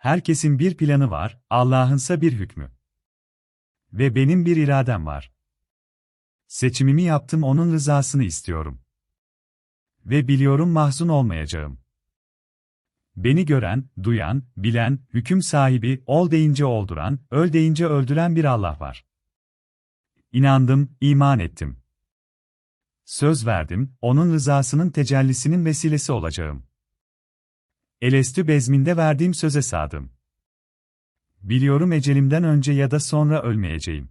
Herkesin bir planı var, Allah'ınsa bir hükmü. Ve benim bir iradem var. Seçimimi yaptım onun rızasını istiyorum. Ve biliyorum mahzun olmayacağım. Beni gören, duyan, bilen, hüküm sahibi, ol deyince olduran, öl deyince öldüren bir Allah var. İnandım, iman ettim. Söz verdim, onun rızasının tecellisinin vesilesi olacağım. Elestü bezminde verdiğim söze sadım. Biliyorum ecelimden önce ya da sonra ölmeyeceğim.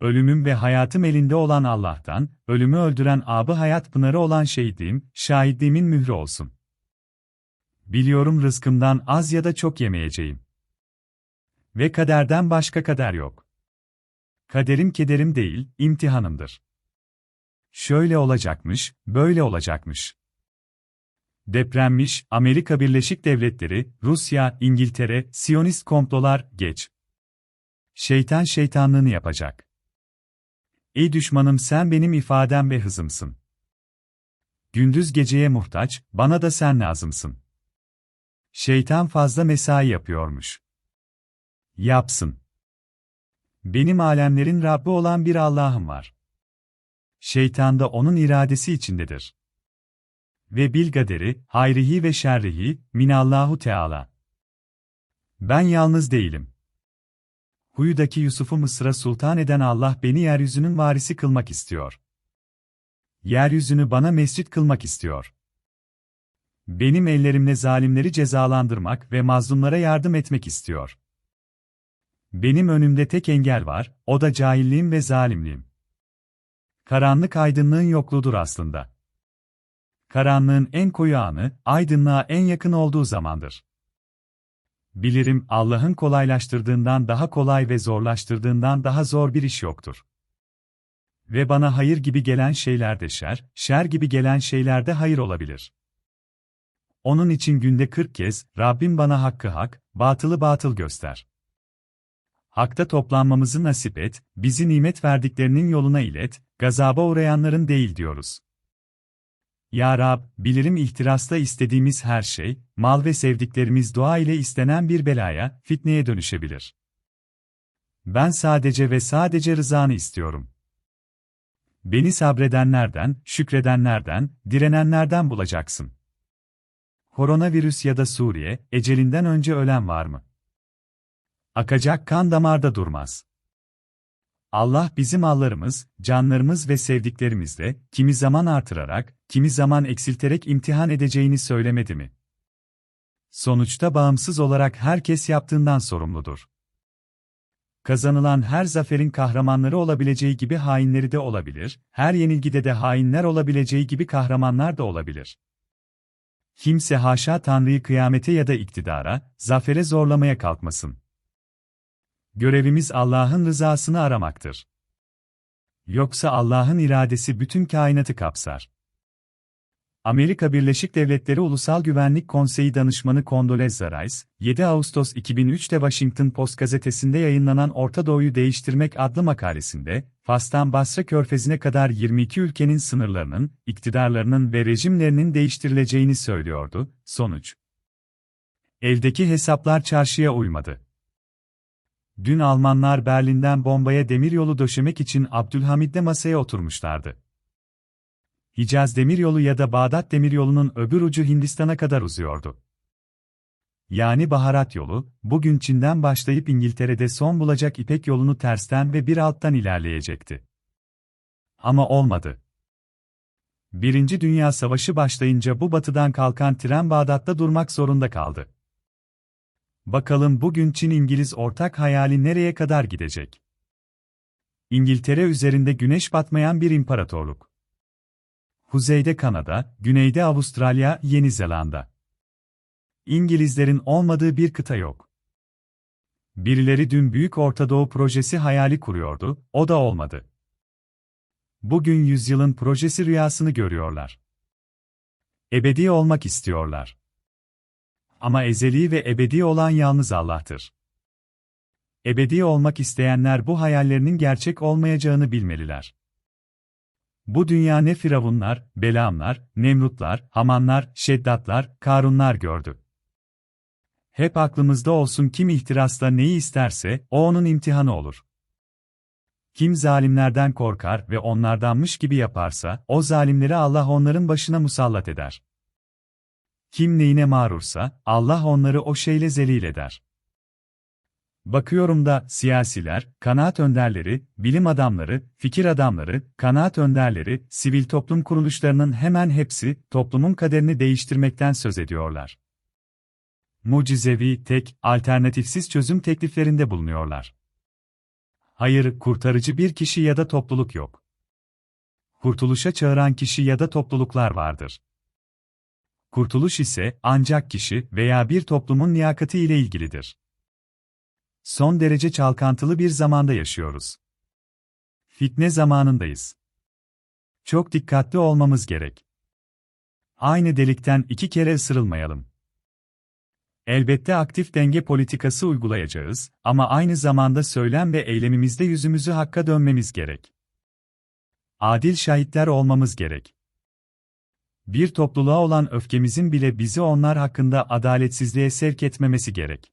Ölümüm ve hayatım elinde olan Allah'tan, ölümü öldüren abı hayat pınarı olan şehitliğim, şahitliğimin mührü olsun. Biliyorum rızkımdan az ya da çok yemeyeceğim. Ve kaderden başka kader yok. Kaderim kederim değil, imtihanımdır. Şöyle olacakmış, böyle olacakmış. Depremmiş, Amerika Birleşik Devletleri, Rusya, İngiltere, Siyonist komplolar, geç. Şeytan şeytanlığını yapacak. Ey düşmanım sen benim ifadem ve hızımsın. Gündüz geceye muhtaç, bana da sen lazımsın. Şeytan fazla mesai yapıyormuş. Yapsın. Benim alemlerin Rabbi olan bir Allah'ım var. Şeytan da onun iradesi içindedir. Ve bilgaderi, hayrihi ve şerrihi, minallahu Teala. Ben yalnız değilim. Huyudaki Yusuf'u Mısır'a sultan eden Allah beni yeryüzünün varisi kılmak istiyor. Yeryüzünü bana mescit kılmak istiyor. Benim ellerimle zalimleri cezalandırmak ve mazlumlara yardım etmek istiyor. Benim önümde tek engel var, o da cahilliğim ve zalimliğim. Karanlık aydınlığın yokluğudur aslında. Karanlığın en koyu anı, aydınlığa en yakın olduğu zamandır. Bilirim Allah'ın kolaylaştırdığından daha kolay ve zorlaştırdığından daha zor bir iş yoktur. Ve bana hayır gibi gelen şeylerde şer, şer gibi gelen şeylerde hayır olabilir. Onun için günde kırk kez, Rabbim bana hakkı hak, batılı batıl göster. Hakta toplanmamızı nasip et, bizi nimet verdiklerinin yoluna ilet, gazaba uğrayanların değil diyoruz. Ya Rab, bilirim ihtirasla istediğimiz her şey, mal ve sevdiklerimiz dua ile istenen bir belaya, fitneye dönüşebilir. Ben sadece ve sadece rızanı istiyorum. Beni sabredenlerden, şükredenlerden, direnenlerden bulacaksın. Koronavirüs ya da Suriye, ecelinden önce ölen var mı? Akacak kan damarda durmaz. Allah bizim mallarımız, canlarımız ve sevdiklerimizle, kimi zaman artırarak, kimi zaman eksilterek imtihan edeceğini söylemedi mi? Sonuçta bağımsız olarak herkes yaptığından sorumludur. Kazanılan her zaferin kahramanları olabileceği gibi hainleri de olabilir, her yenilgide de hainler olabileceği gibi kahramanlar da olabilir. Kimse haşa Tanrı'yı kıyamete ya da iktidara, zafere zorlamaya kalkmasın. Görevimiz Allah'ın rızasını aramaktır. Yoksa Allah'ın iradesi bütün kainatı kapsar. Amerika Birleşik Devletleri Ulusal Güvenlik Konseyi Danışmanı Condoleezza Rice, 7 Ağustos 2003'te Washington Post gazetesinde yayınlanan Orta Doğu'yu Değiştirmek adlı makalesinde, Fas'tan Basra Körfezi'ne kadar 22 ülkenin sınırlarının, iktidarlarının ve rejimlerinin değiştirileceğini söylüyordu. Sonuç Eldeki hesaplar çarşıya uymadı. Dün Almanlar Berlin'den bombaya demiryolu döşemek için Abdülhamid'le masaya oturmuşlardı. Hicaz demiryolu ya da Bağdat demiryolunun öbür ucu Hindistan'a kadar uzuyordu. Yani baharat yolu, bugün Çin'den başlayıp İngiltere'de son bulacak İpek yolunu tersten ve bir alttan ilerleyecekti. Ama olmadı. Birinci Dünya Savaşı başlayınca bu batıdan kalkan tren Bağdat'ta durmak zorunda kaldı. Bakalım bugün Çin-İngiliz ortak hayali nereye kadar gidecek? İngiltere üzerinde güneş batmayan bir imparatorluk. Kuzeyde Kanada, güneyde Avustralya, Yeni Zelanda. İngilizlerin olmadığı bir kıta yok. Birileri dün Büyük Orta Doğu projesi hayali kuruyordu, o da olmadı. Bugün yüzyılın projesi rüyasını görüyorlar. Ebedi olmak istiyorlar. Ama ezeli ve ebedi olan yalnız Allah'tır. Ebedi olmak isteyenler bu hayallerinin gerçek olmayacağını bilmeliler. Bu dünya ne firavunlar, belamlar, nemrutlar, hamanlar, şeddatlar, karunlar gördü. Hep aklımızda olsun kim ihtirasla neyi isterse, o onun imtihanı olur. Kim zalimlerden korkar ve onlardanmış gibi yaparsa, o zalimleri Allah onların başına musallat eder. Kim neyine mağrursa, Allah onları o şeyle zelil eder. Bakıyorum da siyasiler, kanaat önderleri, bilim adamları, fikir adamları, kanaat önderleri, sivil toplum kuruluşlarının hemen hepsi toplumun kaderini değiştirmekten söz ediyorlar. Mucizevi, tek, alternatifsiz çözüm tekliflerinde bulunuyorlar. Hayır, kurtarıcı bir kişi ya da topluluk yok. Kurtuluşa çağıran kişi ya da topluluklar vardır. Kurtuluş ise ancak kişi veya bir toplumun liyakati ile ilgilidir. Son derece çalkantılı bir zamanda yaşıyoruz. Fitne zamanındayız. Çok dikkatli olmamız gerek. Aynı delikten iki kere ısırılmayalım. Elbette aktif denge politikası uygulayacağız ama aynı zamanda söylem ve eylemimizde yüzümüzü hakka dönmemiz gerek. Adil şahitler olmamız gerek. Bir topluluğa olan öfkemizin bile bizi onlar hakkında adaletsizliğe sevk etmemesi gerek.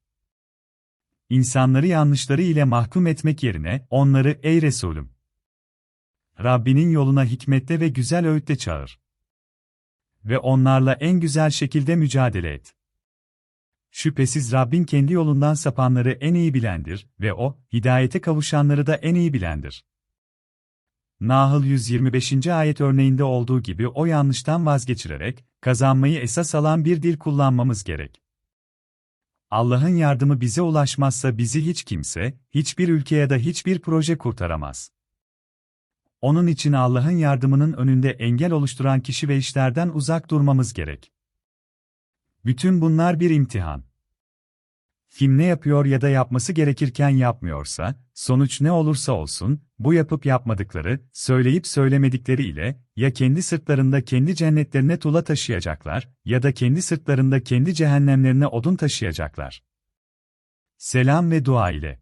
İnsanları yanlışları ile mahkum etmek yerine, onları ey Resulüm! Rabbinin yoluna hikmetle ve güzel öğütle çağır. Ve onlarla en güzel şekilde mücadele et. Şüphesiz Rabbin kendi yolundan sapanları en iyi bilendir ve O, hidayete kavuşanları da en iyi bilendir. Nahl 125. ayet örneğinde olduğu gibi o yanlıştan vazgeçirerek, kazanmayı esas alan bir dil kullanmamız gerek. Allah'ın yardımı bize ulaşmazsa bizi hiç kimse, hiçbir ülke ya da hiçbir proje kurtaramaz. Onun için Allah'ın yardımının önünde engel oluşturan kişi ve işlerden uzak durmamız gerek. Bütün bunlar bir imtihan. Kim ne yapıyor ya da yapması gerekirken yapmıyorsa, sonuç ne olursa olsun, bu yapıp yapmadıkları, söyleyip söylemedikleri ile, ya kendi sırtlarında kendi cennetlerine tula taşıyacaklar, ya da kendi sırtlarında kendi cehennemlerine odun taşıyacaklar. Selam ve dua ile.